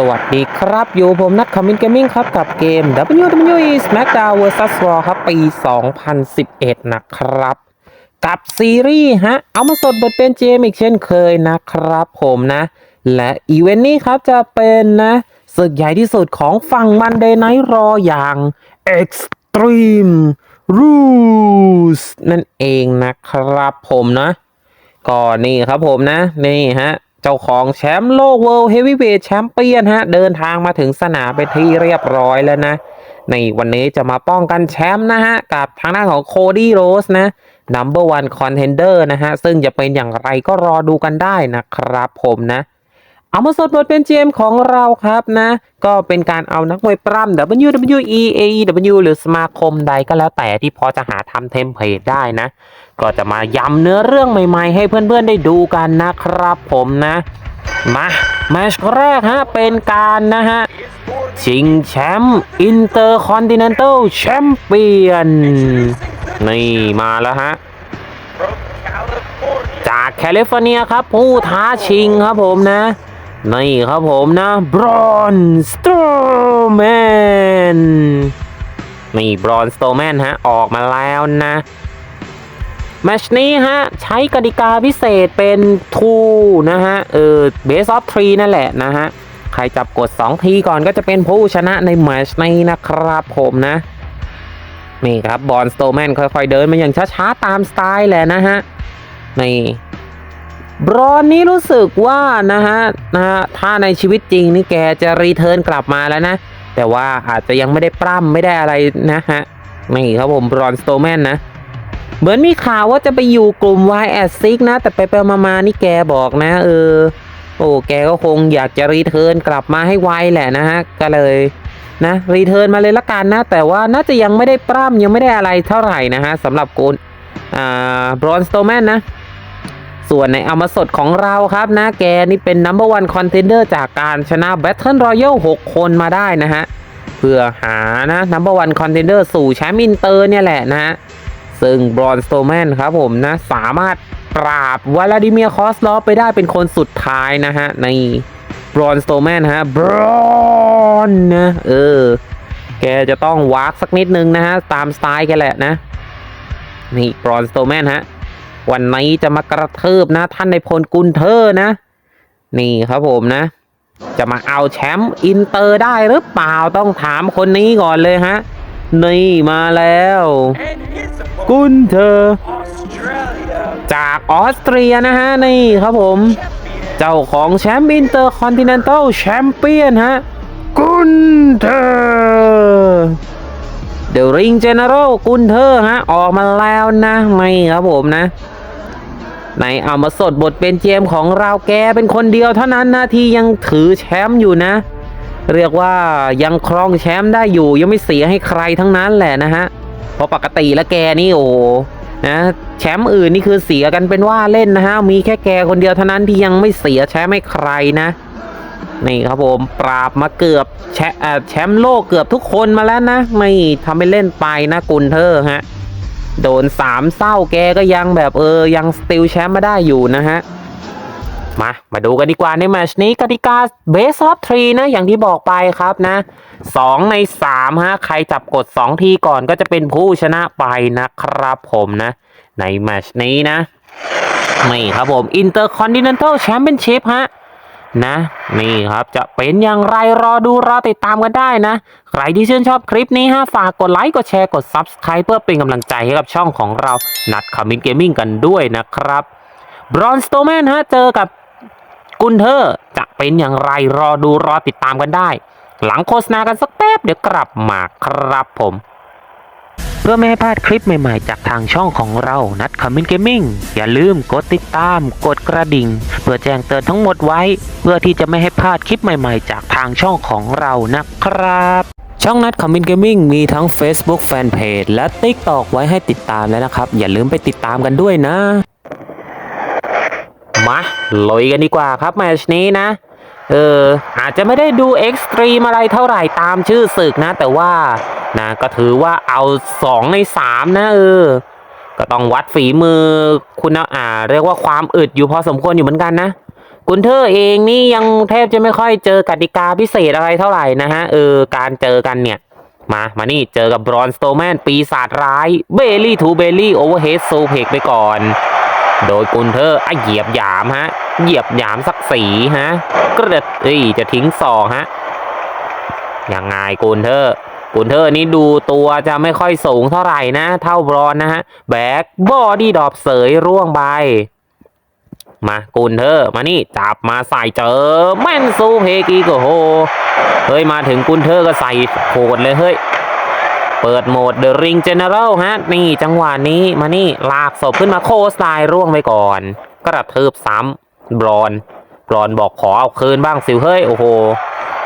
สวัสดีครับ อยู่ผมนัทคอมมินเกมมิ่งครับ กับเกม WWE SmackDown vs Raw ครับ ปี 2011 นะครับ กับซีรีส์ฮะ เอามาสดบทเป็นเจมอีกเช่นเคยนะครับผมนะ และอีเวนต์นี้ครับจะเป็นนะศึกใหญ่ที่สุดของฝั่ง Monday Night Raw อย่าง Extreme Rules นั่นเองนะครับผมนะ ก็นี่ครับผมนะ นี่ฮะ เจ้าของแชมป์โลก World Heavyweight Champion ฮะ เดินทางมาถึงสนามไปนที่เรียบร้อยแล้วนะ ในวันนี้จะมาป้องกันแชมป์นะฮะ กับทางด้านของโคดี้โรสนะ Number One Contender นะฮะ ซึ่งจะเป็นอย่างไรก็รอดูกันได้นะครับผมนะเอามาสดบทเป็นเจมของเราครับนะ ก็เป็นการเอานักมวยปล้ำ WWE AEW หรือสมาคมใดก็แล้วแต่ที่พอจะหาทำเทมเพลตได้นะ ก็จะมาย้ำเนื้อเรื่องใหม่ ๆ ให้เพื่อนๆได้ดูกันนะครับผมนะ มาแมชแรกฮะเป็นการนะฮะชิงแชมป์อินเตอร์คอนติเนนตัลแชมเปี้ยนนี่มาแล้วฮะจากแคลิฟอร์เนียครับ ผู้ท้าชิงครับผมนะ นี่ครับผมนะบรอนสโตแมนนี่บรอนสโตแมนฮะ ออกมาแล้วนะ แมชนี้ฮะ ใช้กติกาพิเศษเป็นทูนะฮะ เออเบสออฟทรีนั่นแหละนะฮะ ใครจับกด 2 ทีก่อนก็จะเป็นผู้ชนะในแมชนี้นะครับผมนะ นี่ครับบอลสโตแมนค่อยๆเดินมาอย่างช้าๆ ตามสไตล์แหละนะฮะ นี่บรอนนี้รู้สึกว่านะฮะนะฮะถ้าในชีวิตจริงนี่แกจะรีเทิร์นกลับมาแล้วนะ แต่ว่าอาจจะยังไม่ได้ปล้ำไม่ได้อะไรนะฮะ นี่ครับผมบรอนสโตแมนนะ เหมือนมีข่าวว่าจะไปอยู่กลุ่ม y s 6นะ แต่ไปไปมามานี่แกบอกนะ เออ โอ้แกก็คงอยากจะรีเทิร์นกลับมาให้ไวแหละนะฮะ ก็เลยนะรีเทิร์นมาเลยละกันนะ แต่ว่าน่าจะยังไม่ได้ปล้ำยังไม่ได้อะไรเท่าไหร่นะฮะสำหรับกูนอ่าบรอนสโตแมนนะ ส่วนในอามาสดของเราครับนะ แกนี่เป็น number one contender จากการชนะ Battle Royale 6 คนมาได้นะฮะ เพื่อหานะ number one contender สู่แชมป์อินเตอร์เนี่ยแหละนะฮะ ซึ่งบรอนสโตแมนครับผมนะ สามารถปราบวลาดิเมียคอสลอฟไปได้เป็นคนสุดท้ายนะฮะ ในบรอนสโตแมนฮะบรอนนะเออ แกจะต้องวากสักนิดนึงนะฮะ ตามสไตล์แกแหละนะ นี่บรอนสโตแมนฮะ วันนี้จะมากระเทืบนะ ท่านในพลกุนเทอร์นะ นี่ครับผมนะ จะมาเอาแชมป์อินเตอร์ได้หรือเปล่าต้องถามคนนี้ก่อนเลยฮะ นี่มาแล้ว กุนเธอ จากออสเตรียนะฮะ นี่ครับผม เจ้าของแชมป์อินเตอร์คอนติเนนตัลแชมเปี้ยนฮะ กุนเธอเดอะริงเจเนอเรลกุนเธอฮะ ออกมาแล้วนะไม่ครับผมนะในเอามาสดบทเป็นเจมของเราแกเป็นคนเดียวเท่านั้นนะที่ยังถือแชมป์อยู่นะ เรียกว่ายังครองแชมป์ได้อยู่ ยังไม่เสียให้ใครทั้งนั้นแหละนะฮะเพราะปกติแล้วแกนี่โอ้นะแชมป์อื่นนี่คือเสียกันเป็นว่าเล่นนะฮะมีแค่แกคนเดียวเท่านั้นที่ยังไม่เสียแชมป์ให้ใครนะนี่ครับผมปราบมาเกือบแชแชมป์โลกเกือบทุกคนมาแล้วนะ ไม่ทำให้เล่นไปนะกุนเทอร์ฮะโดนสามเศร้าแกก็ยังแบบเออยังสติลแชมป์มาได้อยู่นะฮะ มา มาดูกันดีกว่าในแมชนี้กติกาเบสออฟทรีนะ อย่างที่บอกไปครับนะสองในสามฮะ ใครจับกดสองทีก่อนก็จะเป็นผู้ชนะไปนะครับผมนะ ในแมชนี้นะนี่ครับผม Intercontinental Championship ฮะนะนี่ครับจะเป็นอย่างไรรอดูรอติดตามกันได้นะ ใครที่ชื่นชอบคลิปนี้ฮะฝากกดไลค์กดแชร์กด Subscribe เพื่อเป็นกำลังใจให้กับช่องของเรานัดคามินเกมมิ่งกันด้วยนะครับบรอนสโตแมนฮะเจอกับ กุนเทอร์จะเป็นอย่างไรรอดูรอติดตามกันได้ หลังโฆษณากันสักแป๊บเดี๋ยวกลับมาครับผม เพื่อไม่ให้พลาดคลิปใหม่ๆ จากทางช่องของเรานัดคอมมินเกมมิ่งอย่าลืมกดติดตาม กดกระดิ่ง เพื่อแจ้งเตือนทั้งหมดไว้ เพื่อที่จะไม่ให้พลาดคลิปใหม่ๆ จากทางช่องของเรานะครับช่องนัดคอมมินเกมมิ่งมีทั้ง Facebook Fanpage และ TikTok ไว้ให้ติดตามแล้วนะครับ อย่าลืมไปติดตามกันด้วยนะ มาลุยกันดีกว่าครับแมชนี้นะ เออ อาจจะไม่ได้ดูเอ็กซ์ตรีมอะไรเท่าไหร่ตามชื่อศึกนะ แต่ว่านะก็ถือว่าเอาสองในสามนะ เออ ก็ต้องวัดฝีมือคุณอ่า เรียกว่าความอึดอยู่พอสมควรอยู่เหมือนกันนะกุนเทอเองนี่ยังแทบจะไม่ค่อยเจอกติกาพิเศษอะไรเท่าไหร่นะฮะ เออ การเจอกันเนี่ย มามานี่เจอกับบรอนสโตแมนปีศาจร้ายเบลลี่ทูเบลลี่โอเวอร์เฮดโซเพกไปก่อน โดยกุนเทอร์อเหยียบหยามฮะ เหยียบหยามศักดิ์ศรีฮะกระดเอ้ยจะทิ้งศอกฮะยังไงกุนเทอร์กุนเทอร์นี่ดูตัวจะไม่ค่อยสูงเท่าไหร่นะ เท่าบรอนนะฮะ แบ็กบอดี้ดอปเสยร่วงไปมากุนเทอร์มานี่จับมาใส่เจอแม่นซูเพกีก็โหเฮ้ยมาถึงกุนเทอร์ก็ใส่โหดเลยเฮ้ย เปิดโหมด The Ring General ฮะ นี่จังหวะนี้มานี่ลากศพขึ้นมาโคสไตล์ร่วงไปก่อน กระทืบซ้ำบรอนบรอนบอกขอเอาคืนบ้างสิเฮ้ย โอ้โห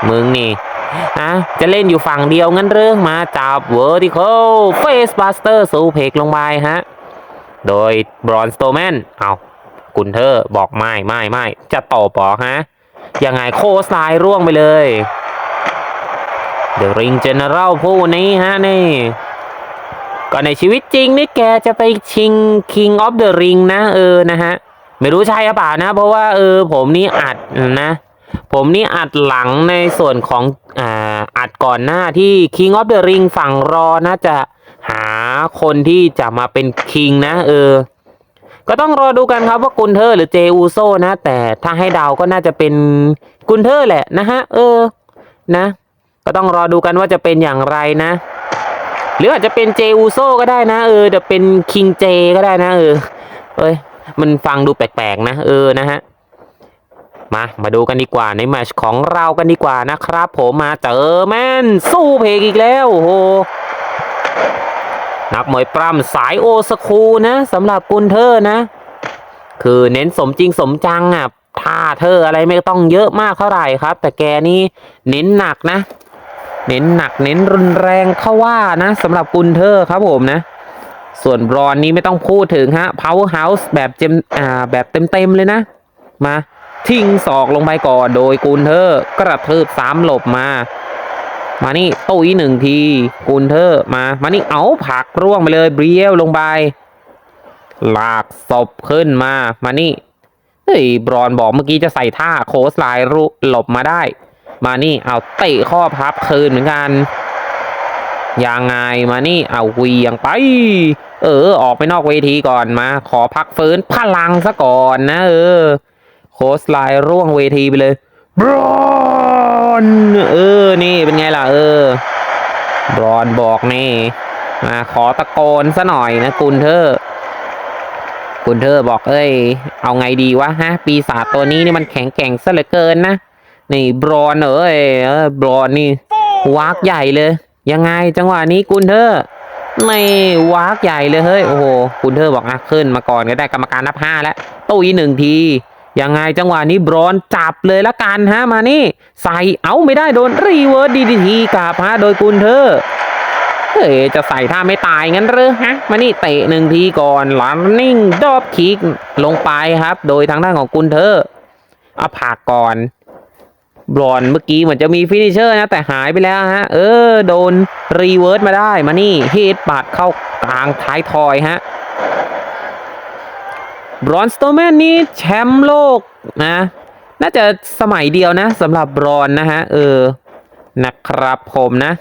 มึงนี่อะจะเล่นอยู่ฝั่งเดียวงั้นเรื่องมาจับ Vertical Face Buster สูเพกลงไปฮะ โดยบรอนสโตแมนเอากุนเทอร์บอกไม่ไม่ไม่จะต่อปอฮะยังไงโคสไตล์ร่วงไปเลย เดอะริงเจเนอเรลผู้นี้ฮะนี่ก็ในชีวิตจริงนี่แกจะไปชิง King of the Ring นะเออนะฮะ ไม่รู้ใช่หรือเปล่านะ เพราะว่าเออผมนี่อัดนะ ผมนี่อัดหลังในส่วนของอ่าอัดก่อนหน้าที่ King of the Ring ฝั่งรอนะจะหาคนที่จะมาเป็น King นะ เออ ก็ต้องรอดูกันครับว่ากุนเทอร์หรือเจอูโซนะ แต่ถ้าให้เดาก็น่าจะเป็นกุนเทอร์แหละนะฮะ เออ นะ ก็ต้องรอดูกันว่าจะเป็นอย่างไรนะ หรืออาจจะเป็นเจอูโซก็ได้นะ เออจะเป็นคิงเจก็ได้นะ เออเอ้ยมันฟังดูแปลกๆนะ เออนะฮะมา มาดูกันดีกว่าในแมชของเรากันดีกว่านะครับ ผมมาเจอแมนสู้เพกอีกแล้วโอ้โหนักมวยปล้ำสายโอสคูนะสำหรับกุนเทอนะ คือเน้นสมจริงสมจังอะท่าเธออะไรไม่ต้องเยอะมากเท่าไหร่ครับ แต่แกนี่เน้นหนักนะ เน้นหนักเน้นรุนแรงเข้าว่านะสำหรับกุนเทอร์ครับผมนะ ส่วนบรอนนี้ไม่ต้องพูดถึงฮะ power house แบบเจมอ่าแบบเต็มๆเลยนะ มาทิ้งศอกลงไปก่อนโดยกุนเทอร์กระทืบสามหลบมา มานี่ตุ้ยหนึ่งทีกุนเทอร์มามานี่เอาผักร่วงไปเลยเบรียลลงไปลากศพขึ้นมามานี่เฮ้ยบรอนบอกเมื่อกี้จะใส่ท่าโคสไลน์รุหลบมาได้ มานี่เอาเตะข้อพับคืนเหมือนกันยังไงมานี่เอาเวียงไป เออ ออกไปนอกเวทีก่อนมา ขอพักฟื้นพลังซะก่อนนะ เออ โคสไลร่วงเวทีไปเลยบรอนเออ นี่เป็นไงล่ะ เออบรอนบอกนี่ มาขอตะโกนซะหน่อยนะกุนเทอร์กุนเทอบอกเอ้ย เอาไงดีวะฮะ ปีศาจตัวนี้นี่มันแข็งแกร่งซะเหลือเกินนะ นี่บรอนเอ้ยบรอนนี่วากใหญ่เลย ยังไงจังหวะนี้กุนเทอร์ไม่วากใหญ่เลยเฮ้ยโอ้โหกุนเทอร์บอกอะขึ้นมาก่อนก็ได้กรรมการนับห้าแล้วตู้อีหนึ่งทียังไงจังหวะนี้บรอนจับเลยละกันฮะมานี่ ใส่เอาไม่ได้โดนรีเวิร์ดดีดีทีกลับฮะโดยกุนเทอร์เฮ้จะใส่ท่าไม่ตายงั้นหรือฮะ มานี่เตะหนึ่งทีก่อนลันนิ่งดอบคิกลงไปครับ โดยทางด้านของกุนเทอร์เอาผากก่อน บรอนเมื่อกี้เหมือนจะมีฟินิเชอร์นะแต่หายไปแล้วฮะ เออ โดนรีเวิร์สมาได้มานี่เฮดบัดเข้ากลางท้ายทอยฮะบรอนสโตแมนนี่แชมป์โลกนะ น่าจะสมัยเดียวนะสำหรับบรอนนะฮะ เออ นะครับผมนะ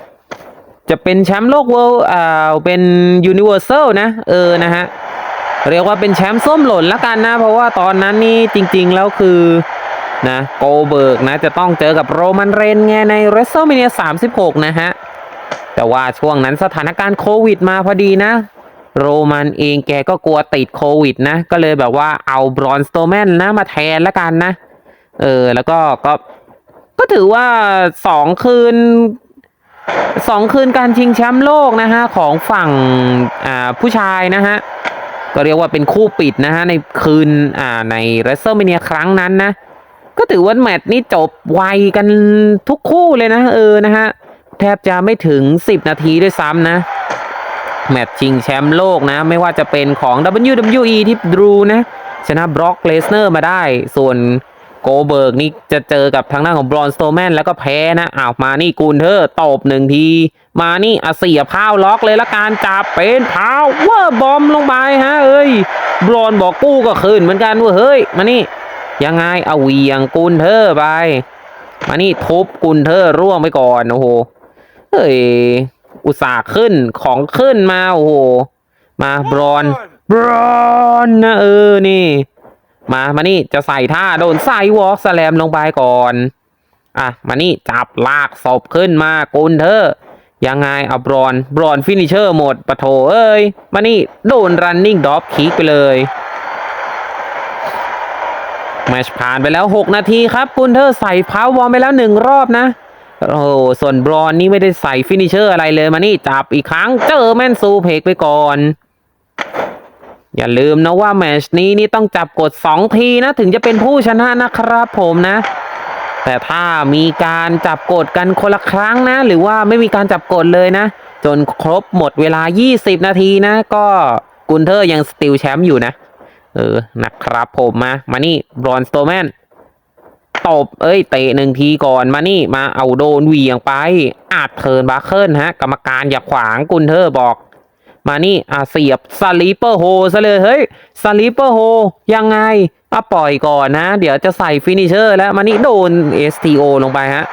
จะเป็นแชมป์โลกเวิลด์อ่าเป็นยูนิเวอร์แซลนะ เออนะฮะ เรียกว่าเป็นแชมป์ส้มหล่นละกันนะ เพราะว่าตอนนั้นนี่จริง ๆ แล้วคือ นะโกเบิร์กนะจะต้องเจอกับโรมันเรนไงใน w r e s t l e m a n i a 36 นะฮะ แต่ว่าช่วงนั้นสถานการณ์โควิดมาพอดีนะ โรมันเองแกก็กลัวติดโควิดนะ ก็เลยแบบว่าเอาบรอนสโตแมนนะมาแทนละกันนะ เออ แล้วก็ก็ก็ถือว่าสองคืนสองคืนการชิงแชมป์โลกนะฮะ ของฝั่งอ่าผู้ชายนะฮะ ก็เรียกว่าเป็นคู่ปิดนะฮะ ในคืนอ่าใน w r e s t l e m a n i a ครั้งนั้นนะ ก็ถือว่าแมตช์นี้จบไวกันทุกคู่เลยนะ เออนะฮะ แทบจะไม่ถึง 10 นาทีด้วยซ้ำนะ แมตช์ชิงแชมป์โลกนะ ไม่ว่าจะเป็นของ WWE ที่ดรูนะ ชนะบร็อกเลสเนอร์มาได้ ส่วนโกเบิร์กนี่จะเจอกับทางด้านของบรอนสโตแมนแล้วก็แพ้นะอ้าวมานี่กูนเทอตบหนึ่งที มานี่อาเสียพาวล็อกเลยละการจับเป็นพาวเวอร์บอมลงไปฮะเอ้ยบรอนบอกกู้ก็คืนเหมือนกันว่าเฮ้ย มานี่ ยังไงเอาเวียงกุนเทอไปมานี่ทุบกุนเทอร่วงไปก่อนโอ้โหเฮ้ยอุตส่าห์ขึ้นของขึ้นมาโอ้โหมาบรอนบรอนนะเออนี่ มามานี่จะใส่ท่าโดนไซวอล์กสแลมลงไปก่อนอะมานี่จับลากศพขึ้นมากุนเทอยังไงเอาบรอนบรอนฟินิเชอร์หมดปะโถเอ้ย มานี่โดนรันนิ่งดอฟคิกไปเลย แมชผ่านไปแล้ว 6 นาทีครับกุนเทอร์ใส่พาววอร์ไปแล้วหนึ่งรอบนะ โอ้ส่วนบรอนนี่ไม่ได้ใส่ฟินิเชอร์อะไรเลยมานี่จับอีกครั้งเจอแมนซูเพกไปก่อน อย่าลืมนะว่าแมชนี้นี่ต้องจับกด 2 ทีนะ ถึงจะเป็นผู้ชนะนะครับผมนะ แต่ถ้ามีการจับกดกันคนละครั้งนะ หรือว่าไม่มีการจับกดเลยนะ จนครบหมดเวลา 20 นาทีนะ ก็กุนเทอร์ยังสติลแชมป์อยู่นะ เออนะครับผมมา มานี่บรอนสโตแมนตบ เอ้ย เตะหนึ่งทีก่อนมานี่มาเอาโดนเวียงไป อาจเทิร์นบาเคิลฮะ กรรมการอย่าขวางกุนเทอบอก มานี่อะเสียบสลีปเปอร์โฮซะเลย เฮ้ยสลีปเปอร์โฮยังไงอะปล่อยก่อนนะ เดี๋ยวจะใส่ฟินิเชอร์แล้วมานี่โดน STO ลงไปฮะ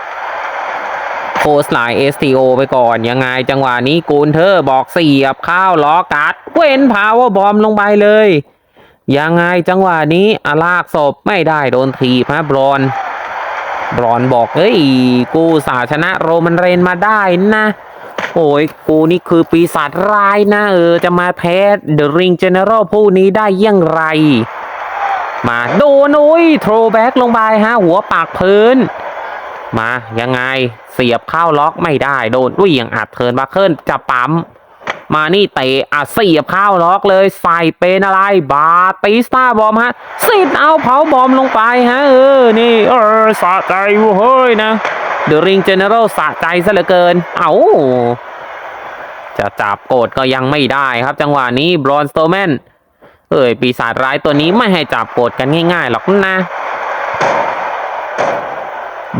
โคสไลน์ STO ไปก่อน ยังไงจังหวะนี้กูนเทอบอกเสียบข้าวล้อการ์ดเว้นพาวเวอร์บอมลงไปเลย ยังไงจังหวะนี้อาลากศพไม่ได้โดนถีบฮะบรอน บรอนบอกเฮ้ย กูสาชนะโรมันเรนมาได้นะโอ้ยกูนี่คือปีศาจร้ายนะเออ จะมาแพ้เดอะริงเจเนอรัลผู้นี้ได้ยังไร มาโดนโอ้ยโทรแบ็กลงไปฮะ หัวปากพื้น มายังไงเสียบเข้าล็อกไม่ได้โดนด้วยอย่างอัดเทิร์นบัคเคิลจะปั๊ม มานี่เตะอะเสียบเข้าล็อกเลยใส่เป็นอะไรบาติสตาบอมฮะสิดเอาเผาบอมลงไปฮะเออนี่เออสะใจเว้ยเฮ้ยนะเดอะริงเจเนอรัลสะใจซะเหลือเกิน เอาจะจับโกดก็ยังไม่ได้ครับ จังหวะนี้บรอนสโตแมนเอ้ยปีศาจร้ายตัวนี้ไม่ให้จับโกดกันง่ายๆหรอกนะ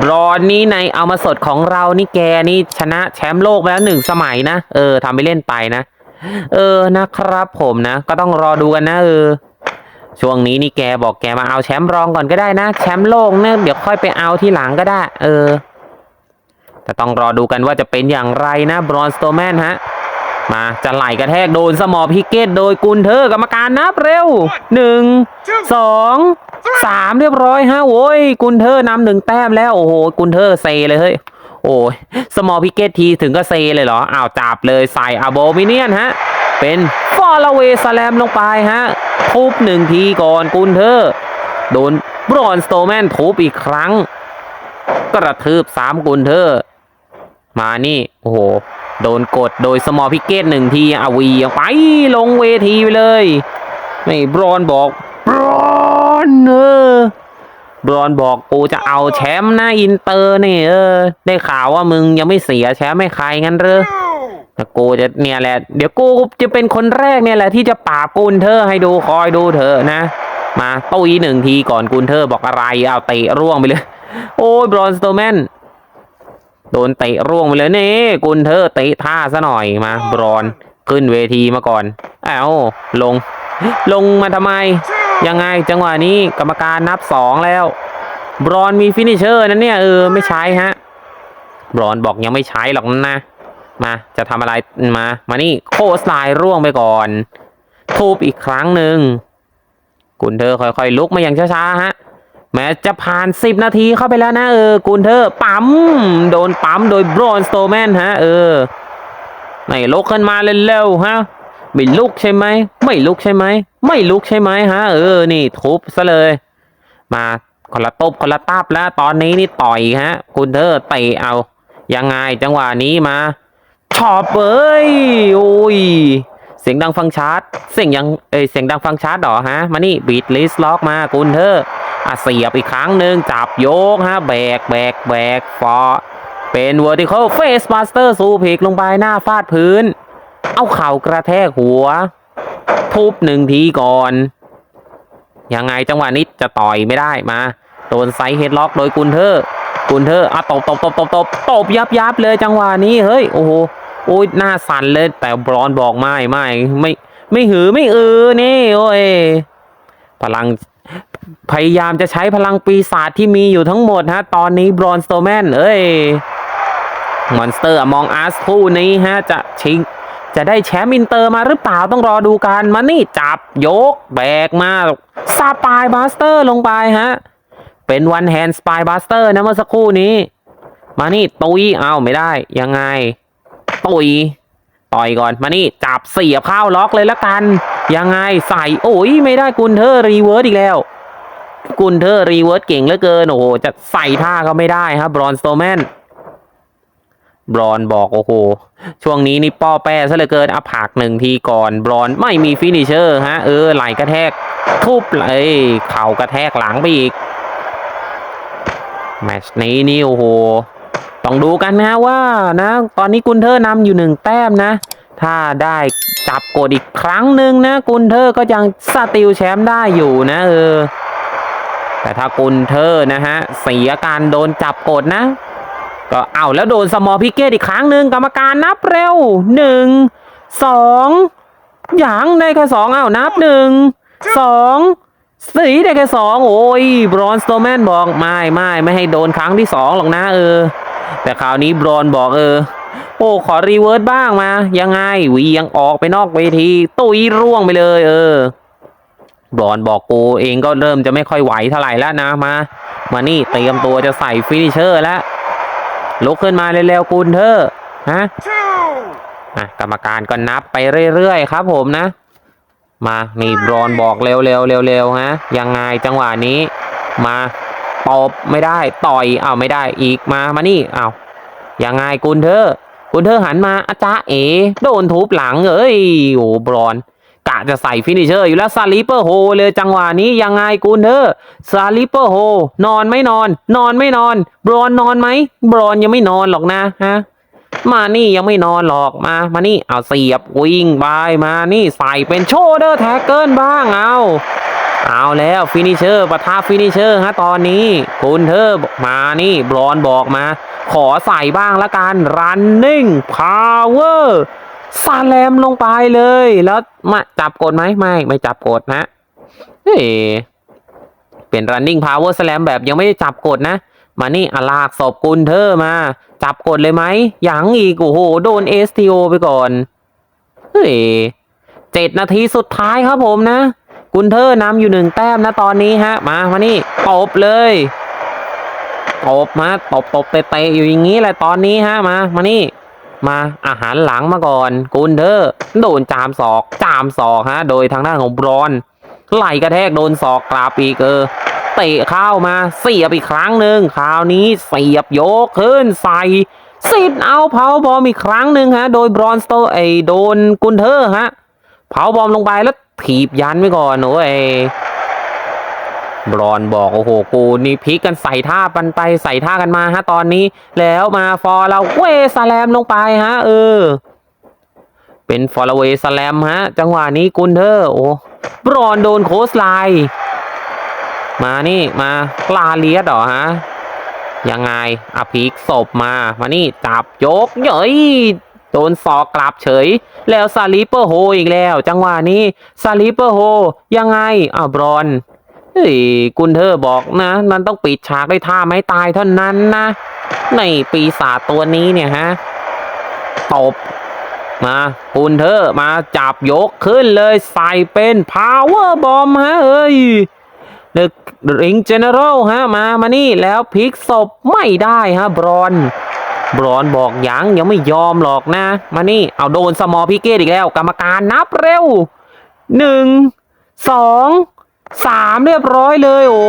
รอนนี่ในเอามาสดของเรานี่แกนี่ชนะแชมป์โลกไปแล้วหนึ่งสมัยนะ เออทำไปเล่นไปนะ เออนะครับผมนะ ก็ต้องรอดูกันนะเออช่วงนี้นี่แกบอกแกมาเอาแชมป์รองก่อนก็ได้นะ แชมป์โลกเนี่ยเดี๋ยวค่อยไปเอาที่หลังก็ได้ เออแต่ต้องรอดูกันว่าจะเป็นอย่างไรนะบรอนสโตแมนฮะ มาจะไหลกระแทกโดนสมอพิกเกตโดยกุนเทอกรรมการนับเร็วหนึ่งสองสามเรียบร้อยฮะโว้ยกุนเทอนำหนึ่งแต้มแล้วโอ้โหกุนเทอเซเลยเฮ้ยโอ้ยสมอพิกเกตทีถึงก็เซเลยเหรออ้าวจับเลยใส่อะโบมิเนียนฮะ เป็นฟอลเวสแลมลงไปฮะทุบหนึ่งทีก่อนกุนเทอโดนบรอนสโตแมนทุบอีกครั้ง กระทืบสามกุนเทอมานี่ โอ้โห โดนกดโดยสมอพิกเกตหนึ่งทีอาวีออกไปลงเวทีไปเลยนี่บรอนบอกบรอนเออบรอนบอกกูจะเอาแชมป์นะอินเตอร์นี่เออ ได้ข่าวว่ามึงยังไม่เสียแชมป์ให้ใครงั้นเหรอแต่กูจะเนี่ยแหละ เดี๋ยวกูจะเป็นคนแรกเนี่ยแหละที่จะปราบกุนเธอให้ดูคอยดูเธอนะ มาตุ้ยหนึ่งทีก่อนกุนเธอบอกอะไรเอาเตะร่วงไปเลย โอ้ยบรอนสโตแมน โดนเตะร่วงไปเลยนี่กุนเธอเตะท่าซะหน่อยมาบรอนขึ้นเวทีมาก่อนเอ้าลง ลงมาทำไม ยังไงจังหวะนี้กรรมการนับสองแล้ว บรอนมีฟินิเชอร์นั่นเนี่ยเออไม่ใช้ฮะ บรอนบอกยังไม่ใช้หรอกนะ มาจะทำอะไรมา มานี่โคสไลน์ร่วงไปก่อนทูบอีกครั้งหนึ่งกุนเธอค่อยๆ ลุกมาอย่างช้าๆฮะ แม้จะผ่านสิบนาทีเข้าไปแล้วนะเออกุนเธอปั๊ม โดนปั๊มโดยบรอนสโตแมนฮะ เออไม่ลุกขึ้นมาเร็วๆฮะไม่ลุกใช่ไหมไม่ลุกใช่ไหมไม่ลุกใช่ไหมฮะ เออนี่ทุบซะเลย มาคนละตบคนละตับแล้วตอนนี้นี่ต่อยฮะกุนเธอเตะเอา ยังไงจังหวะนี้มาชอบเอ้ยโอ้ยเสียงดังฟังชัดเสียงยังเอ้ยเสียงดังฟังชัดหรอฮะ มานี่บีดลิสล็อกมากุนเธอ เสียบอีกครั้งหนึ่งจับโยกฮะแบกแบกแบกฟอเป็น vertical face master สูพิกลงไปหน้าฟาดพื้น เอาเข่ากระแทกหัว ทุบหนึ่งทีก่อน ยังไงจังหวะนี้จะต่อยไม่ได้มา โดนไซด์เฮดล็อกโดยกุนเทอร์กุนเทอร์อะตบตบตบตบตบตบยับยับเลยจังหวะนี้เฮ้ย โอ้โหโอ้ยหน้าสั่นเลย แต่บรอนบอกไม่ไม่ไม่ไม่หือไม่อือนี่โอ้ยพลัง พยายามจะใช้พลังปีศาจที่มีอยู่ทั้งหมดฮะ ตอนนี้บรอนสโตแมนเอ้ยมอนสเตอร์มองอาร์สคู่นี้ฮะ จะชิง จะได้แชมป์อินเตอร์มาหรือเปล่าต้องรอดูกันมานี่จับยก แบกมาสปายบัสเตอร์ลงไปฮะ เป็นวันแฮนด์สปายบัสเตอร์นะเมื่อสักครู่นี้ มานี่ตุยเอาไม่ได้ ยังไง ตุยต่อยก่อนมานี่จับเสียบเข้าล็อกเลยละกัน ยังไงใส่โอ้ยไม่ได้กุนเทอร์รีเวิร์สอีกแล้ว กุนเทอร์รีเวิร์สเก่งเหลือเกิน โอ้โห จะใส่ท่าก็ไม่ได้ครับบรอนสโตแมนบรอนบอก โอ้โห ช่วงนี้นี่ป้อแป้ซะเหลือเกินอัผักหนึ่งทีก่อนบรอนไม่มีฟินิเชอร์ฮะ เออ ไหลกระแทก ทุบเอ้ยเข่ากระแทกหลังไปอีก แมชนี้นี่โอ้โห ต้องดูกันนะว่านะ ตอนนี้กุนเทอร์นำอยู่หนึ่งแต้มนะ ถ้าได้จับกดอีกครั้งหนึ่งนะ กุนเทอร์ก็ยังสติลแชมป์ได้อยู่นะ เออ แต่ถ้ากุนเทอนะฮะเสียการโดนจับกดนะ ก็เอาแล้วโดนสมอพิเกตอีกครั้งหนึ่งกรรมการนับเร็วหนึ่งสองอย่างได้แค่สองเอานับหนึ่งสองสีได้แค่สองโอ้ยบรอนสโตแมนบอกไม่ไม่ไม่ให้โดนครั้งที่สองหรอกนะเออ แต่คราวนี้บรอนบอกเออ โอ้ขอรีเวิร์สบ้างมา ยังไงวียังออกไปนอกเวที ตุยร่วงไปเลยเออ บอนบอกกูเองก็เริ่มจะไม่ค่อยไหวเท่าไหร่แล้วนะมา มานี่เตรียมตัวจะใส่ฟินิเชอร์แล้วลุกขึ้นมาเร็วๆกุนเธอฮะอะกรรมการก็นับไปเรื่อยๆครับ ผมนะ มานี่บรอนบอกเร็วๆเร็วๆฮะยังไงจังหวะนี้ มาตบไม่ได้ต่อยอ้าวไม่ได้อีกมามานี่อ้าวยังไงกุนเธอกุนเธอหันมาอาจารย์เอ๋โดนทุบหลังเอ้ยโอ้บรอน กะจะใส่ฟินิชเชอร์อยู่แล้วซาลิเปอร์โฮเลยจังหวะนี้ยังไงกุนเธอซาลิเปอร์โฮนอนไม่นอน นอนไม่นอน บรอนนอนไหมบรอนยังไม่นอนหรอกนะฮะมานี่ยังไม่นอนหรอกมา มานี่เอาเสียบวิ่งไปมานี่ใส่เป็นโชเดอร์แท็กเกิลบ้างเอาเอาแล้วฟินิเชอร์ปะทะฟินิเชอร์ฮะตอนนี้คุณเธอมานี่บรอนบอกมา ขอใส่บ้างละกัน running power สแลมลงไปเลย แล้วมาจับกดไหมไม่ ไม่จับกดนะเฮ้ยเป็น running power slam แบบยังไม่ได้จับกดนะ มานี่อลากศพกุนเธอมา จับกดเลยไหมยังอีก โอ้โห โดน STO ไปก่อนเฮ้ยเจ็ดนาทีสุดท้ายครับผมนะ กุนเธอนำอยู่หนึ่งแต้มนะตอนนี้ฮะ มามานี่ตบเลยตบมาตบตบเตะอยู่อย่างนี้แหละตอนนี้ฮะมา มานี่ มาอาหารหลังมาก่อนกุนเธอโดนจามศอก จามศอกฮะ โดยทางด้านของบรอนไหลกระแทกโดนศอกกราบอีกเออเตะเข้ามาเสียบอีกครั้งหนึ่งคราวนี้เสียบโยกขึ้นใส่สิทธิ์เอาเผาบอมอีกครั้งหนึ่งฮะ โดยบรอนสโตไอโดนกุนเทอฮะเผาบอมลงไปแล้วถีบยันไว้ก่อนโอ้ย บรอนบอก โอ้โห กูนี่พลิกกันใส่ท่าปันไปใส่ท่ากันมาฮะตอนนี้ แล้วมาฟอร์เราเวสแลมลงไปฮะ เออ เป็นฟอร์เวสแลมฮะ จังหวะนี้กุนเทอร์โอ้บรอนโดนโคสไลน์มานี่มาปลาเลียดเหรอฮะ ยังไงอภิกศพมามานี่จับยกเย้ยโดนศอกกลับเฉย แล้วซาลิเปอร์โฮอีกแล้ว จังหวะนี้ซาลิเปอร์โฮยังไงอ่าวบรอน เฮ้ยกุนเทอบอกนะ มันต้องปิดฉากด้วยท่าไม้ตายเท่านั้นนะ ในปีศาจตัวนี้เนี่ยฮะตบมากุนเทอมาจับยกขึ้นเลยใส่เป็นพาวเวอร์บอมฮะเอ้ยเดอะริงเจเนอเรลฮะมามานี่แล้วพลิกศพไม่ได้ฮะบรอนบรอนบอกยังยังไม่ยอมหรอกนะ มานี่เอาโดนสมอพิเกตอีกแล้ว กรรมการนับเร็วหนึ่งสอง สามเรียบร้อยเลยโอ้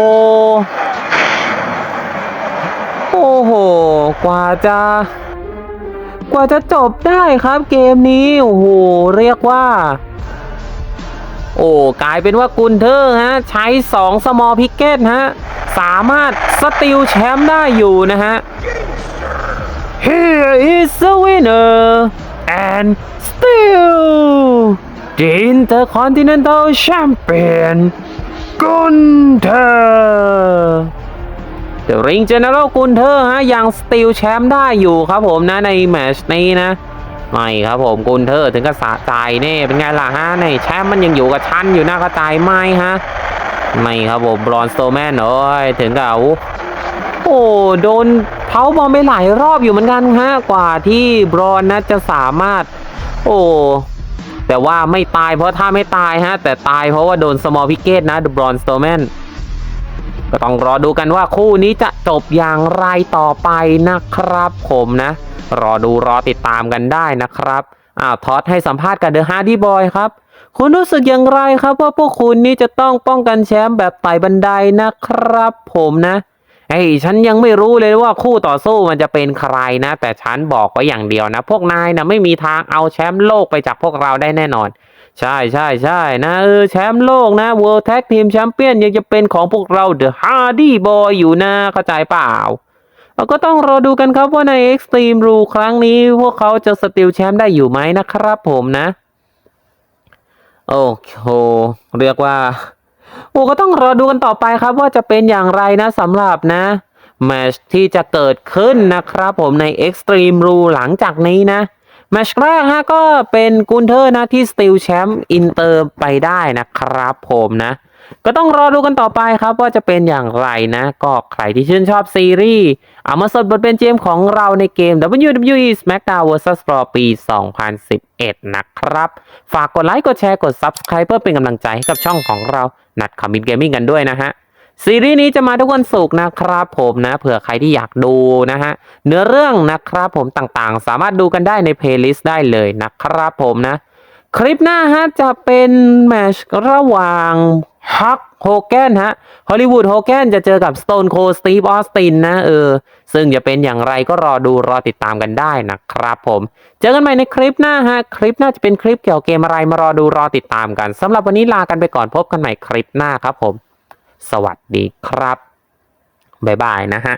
โอ้โห กว่าจะ กว่าจะจบได้ครับเกมนี้ โอ้โห เรียกว่า โอ้กลายเป็นว่ากุนเทอร์ฮะ ใช้2สมอลพิกเก็ตฮะ สามารถสติลแชมป์ได้อยู่นะฮะ Here is the winner and still the Intercontinental Champion Gunther The Ring General Gunther ฮะยังสติลแชมป์ได้อยู่ครับผมนะในแมชนี้นะไม่ครับผมกุนเทอร์ถึงกับสะใจเน่เป็นไงล่ะฮะในแชมป์มันยังอยู่กับชั้นอยู่หน้ากระจายไหมฮะไม่ครับผมบรอนสโตแมนโอ้ยถึงกับโอ้โดนเผาบอลไปหลายรอบอยู่เหมือนกันฮะกว่าที่บรอนนะจะสามารถ โอ้ แต่ว่าไม่ตายเพราะถ้าไม่ตายฮะ แต่ตายเพราะว่าโดนสมอลพิเกตนะบรอนสโตแมนก็ต้องรอดูกันว่าคู่นี้จะจบอย่างไรต่อไปนะครับผมนะ รอดูรอติดตามกันได้นะครับอ้าวทอดให้สัมภาษณ์กับเดอะฮาร์ดี้บอยครับคุณรู้สึกอย่างไรครับว่าพวกคุณนี่จะต้องป้องกันแชมป์แบบไต่บันไดนะครับผมนะ ไอ้ยฉันยังไม่รู้เลยว่าคู่ต่อสู้มันจะเป็นใครนะ แต่ฉันบอกไว้อย่างเดียวนะ พวกนายนะไม่มีทางเอาแชมป์โลกไปจากพวกเราได้แน่นอน ใช่ใช่ใช่นะเออแชมป์โลกนะ World Tag Team Champion ยังจะเป็นของพวกเรา The Hardy Boy อยู่นะเข้าใจเปล่าเราก็ต้องรอดูกันครับว่าใน Extreme Rule ครั้งนี้ พวกเขาจะสติลแชมป์ได้อยู่ไหมนะครับผมนะ โอ้โหเรียกว่า ก็ต้องรอดูกันต่อไปครับว่าจะเป็นอย่างไรนะสำหรับนะแมชที่จะเกิดขึ้นนะครับผมใน Extreme Rule หลังจากนี้นะแมชแรกฮะก็เป็นกุนเทอร์นะที่สติลแชมป์อินเตอร์ไปได้นะครับผมนะ ก็ต้องรอดูกันต่อไปครับว่าจะเป็นอย่างไรนะ ก็ใครที่ชื่นชอบซีรีส์เอามาสดบทเป็นเจมของเราในเกม WWE SmackDown vs Raw ปี 2011 นะครับ ฝากกดไลค์กดแชร์กด Subscribe เพื่อเป็นกำลังใจให้กับช่องของเรานัดคอมมิ t เกมมิ่งกันด้วยนะฮะซีรีส์นี้จะมาทุกวันศุกร์นะครับผมนะเผื่อใครที่อยากดูนะฮะเนื้อเรื่องนะครับผมต่างๆ สามารถดูกันได้ในเพลย์ลิสต์ได้เลยนะครับผมนะ คลิปหน้าฮะจะเป็นแมชระหว่างฮักโฮแกนฮะฮอลลีวูดโฮแกนจะเจอกับสโตนโคสตีฟออสตินนะเออ ซึ่งจะเป็นอย่างไรก็รอดูรอติดตามกันได้นะครับผม เจอกันใหม่ในคลิปหน้าฮะ คลิปหน้าจะเป็นคลิปเกี่ยวกับเกมอะไรมารอดูรอติดตามกันสำหรับวันนี้ลากันไปก่อนพบกันใหม่คลิปหน้าครับผม สวัสดีครับ บ๊ายบายนะฮะ